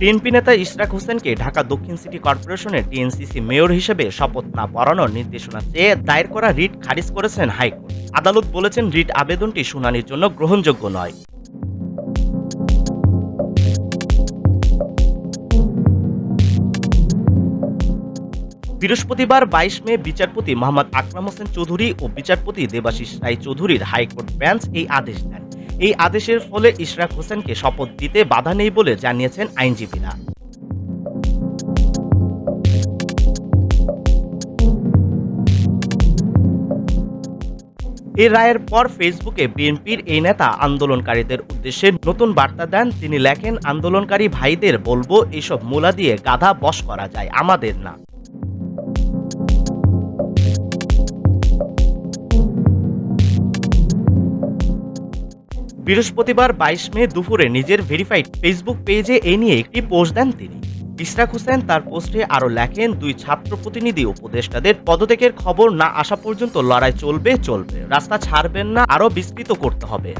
BNP নেতা ইশরাক হোসেনকে ঢাকা দক্ষিণ সিটি কর্পোরেশনের টিএনসিসি মেয়র হিসেবে শপথ না পড়ানোর নির্দেশনা চেয়ে দায়ের করা রিট খারিজ করেছেন হাইকোর্ট। আদালত বলেছেন রিট আবেদনটি শুনানির জন্য গ্রহণযোগ্য নয়। বৃহস্পতিবার বাইশ মে বিচারপতি মোহাম্মদ আকরাম হোসেন চৌধুরী ও বিচারপতি দেবাশিস রায় চৌধুরীর হাইকোর্ট বেঞ্চ এই আদেশ দেন। এই আদেশের ফলে ইশরাক হোসেনকে শপথ দিতে বাধা নেই বলে জানিয়েছেন আইনজীবীরা। এই রায়ের পর ফেসবুকে বিএনপির এই নেতা আন্দোলনকারীদের উদ্দেশ্যে নতুন বার্তা দেন। তিনি লেখেন, আন্দোলনকারী ভাইদের বলব এইসব মূলা দিয়ে গাধা বশ করা যায়, আমাদের না। বৃহস্পতিবার বাইশ মে দুপুরে নিজের ভেরিফাইড ফেসবুক পেজে এ নিয়ে একটি পোস্ট দেন তিনি। ইশরাক হোসেন তার পোস্টে আরও লেখেন, দুই ছাত্র প্রতিনিধি উপদেষ্টাদের পদত্যাগের খবর না আসা পর্যন্ত লড়াই চলবে চলবে। রাস্তা ছাড়বেন না, আরও বিস্তৃত করতে হবে।